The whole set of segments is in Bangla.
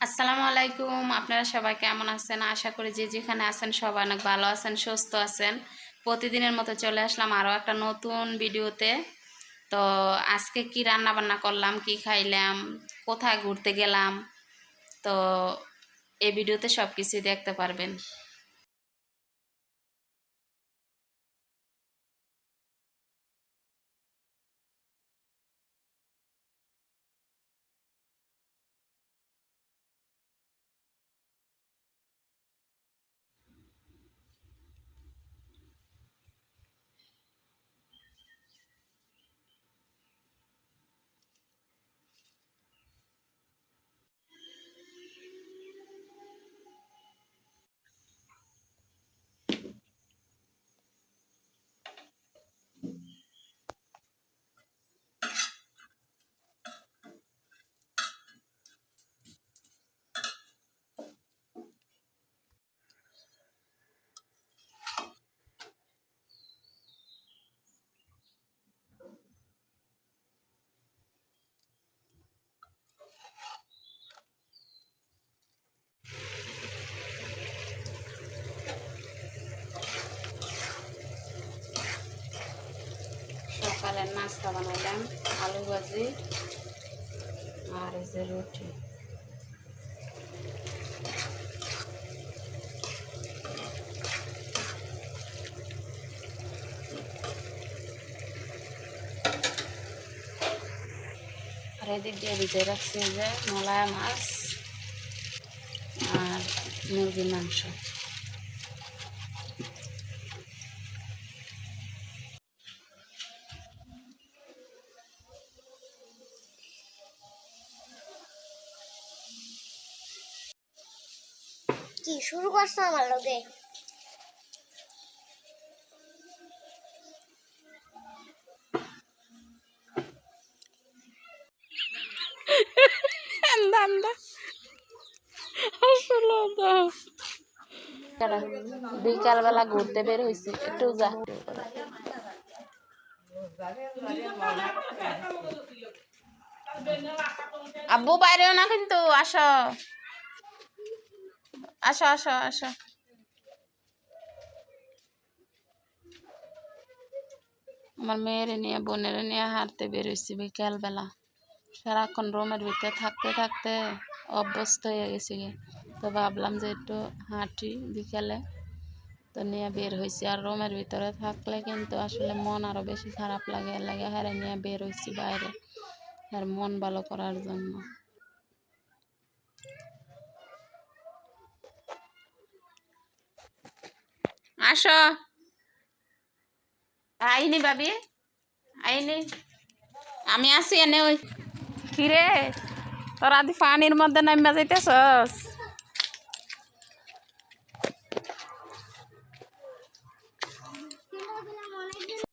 আসসালামু আলাইকুম, আপনারা সবাই কেমন আছেন? আশা করি যে যেখানে আছেন সবাই অনেক ভালো আছেন, সুস্থ আছেন। প্রতিদিনের মতো চলে আসলাম আরও একটা নতুন ভিডিওতে। তো আজকে কি রান্না বান্না করলাম, কি খাইলাম, কোথায় ঘুরতে গেলাম, তো এই ভিডিওতে সব কিছুই দেখতে পারবেন। নাস্তা বানালাম আলু ভাজি আর এই যে রুটি। আর এদিক দিয়ে ভিজে রাখছি যে মলায়া মাছ আর মুরগির মাংস। কি শুরু করছ আমার লগে? anda বিকালবেলা ঘুরতে বের হয়েছি একটু যা। আব্বু বাইরেও না কিন্তু আসো। আসো আসো আসো। আমার মেয়ের নিয়ে, বোনের নিয়ে হাঁটতে বেরোইছি বিকালবেলা। সারাক্ষণ রুমের ভিতরে থাকতে থাকতে অভ্যস্ত হয়ে গেছি। তো ভাবলাম যে একটু হাঁটি বিকালে। তো নিয়ে বের হয়েছি। আর রুমের ভিতরে থাকলে কিন্তু আসলে মন আরও বেশি খারাপ লাগে লাগে হারে নিয়ে বের হয়েছি বাইরে। আর মন ভালো করার জন্য। আসো। আইনি বাবি আইনি। আমি আসি এনে ওই। কিরে, তোরা দি পানির মধ্যে নামা যাইতেছস আমি একদিন কিসানে যে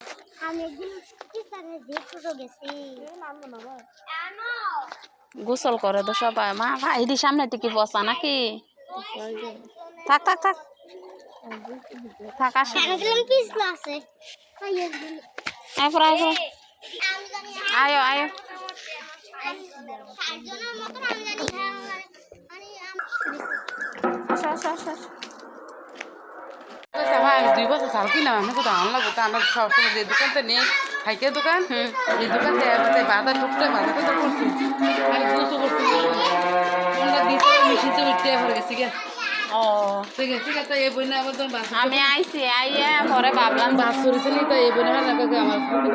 ছোট গেছি গোসল করে তো সবাই। মা ভাই এটি সামনে থেকে বসা নাকি? থাক থাক থাক। থাক আসো। আয়ো আয়ো হ্যাঁ মানে আসো আসো আসো। আমার দুই বছর সাল কিনা আমি কোথাও আনলাম কোথাও আমার সবসময় যে দোকানটা নেই হাইকে দোকান এই দোকান থেকে আমাদের বাজার ঢুকতে বাজার কথা করছি। আমি দুশো করছি দিতে মিশিতে উঠতে ভরে গেছি গে ও। ঠিক আছে ঠিক আছে এই বইনা আবার তোমার বাস আমি আইছি আইয়া পরে ভাবলাম বাস করেছে নি তো এই বইনা আমার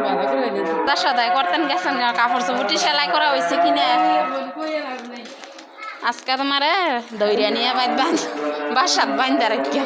বাধা করে সদাই করতেন গেছেন কাপড় চোপড়টি সেলাই করা হয়েছে কিনে? আজকে তোমারে দৈরিয়া নিয়ে বাইত বান্ধ বাসাত বান্ধা রাখিয়া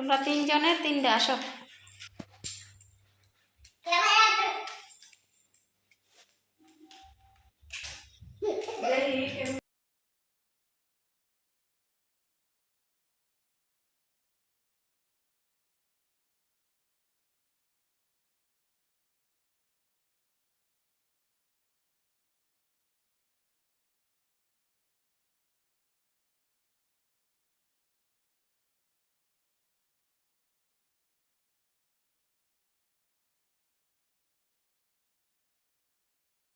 তোমরা তিনজনে তিনটে আসো।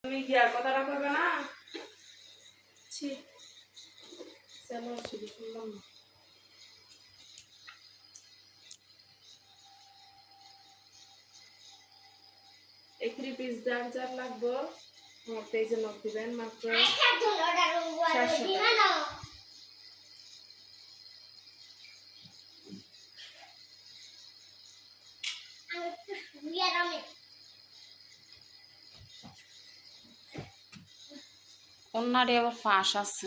তুমি কি আর কথাটা করবে না? ছি। চলো শুরু করলাম না। এই থ্রি পিস যার যার লাগবো আমার পেজে নক দিবেন মাত্র অন্যটি আবার ফাঁস আছে।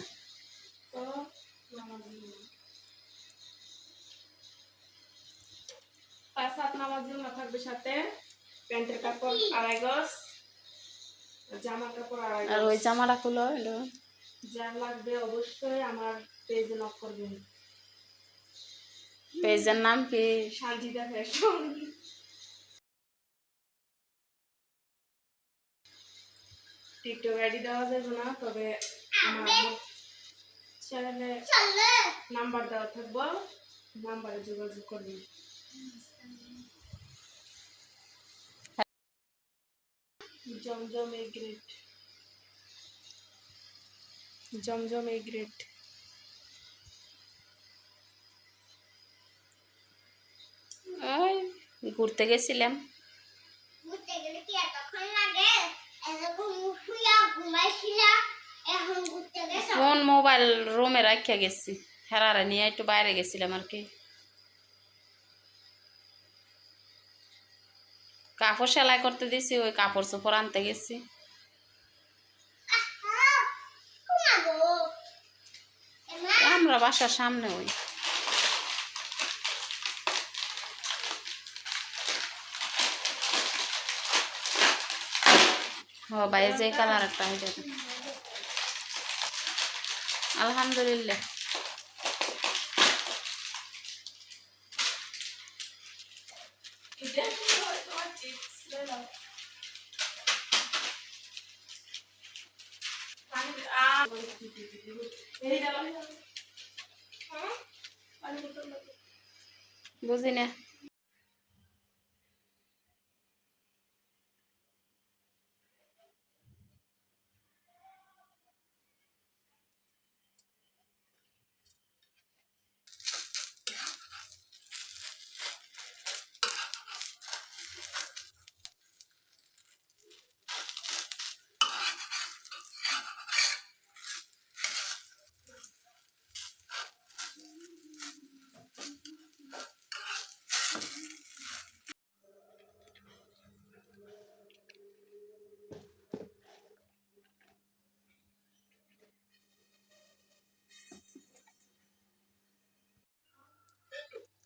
পাঁচ না থাকবে সাথে। প্যান্টের কাপড় আড়াই গজ। জামার কাপড় আড়াই আর ওই জামাটা খুলো এটা যার লাগবে অবশ্যই আমার পেজে নক করবেন। পেজের নাম কি? শান্তিদা ফ্যাশন টিকটক আইডি দেওয়া যাবে না তবে আমার চ্যানেলে নাম্বার দেওয়া থাকব নাম্বারে যোগাযোগ করবেন জমজম a great. Zamzam a great. ওই ঘুরতে গেছিলাম। ঘুরতে গেলে কি এতক্ষণ লাগে? ফোন মোবাইল রুমে রাখিয়া গেছি। হেরারে নিয়ে একটু বাইরে গেছিলাম আর কি। কাপড় সেলাই করতে দিছি ওই কাপড় চোপড় আনতে গেছি। আমরা বাসার সামনে ওই। ও ভাই যে কালার একটা হয়ে যাবে। আলহামদুলিল্লাহ। বুঝি না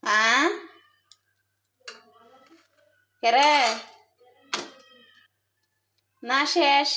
হ্যাঁ কেরে না শেষ।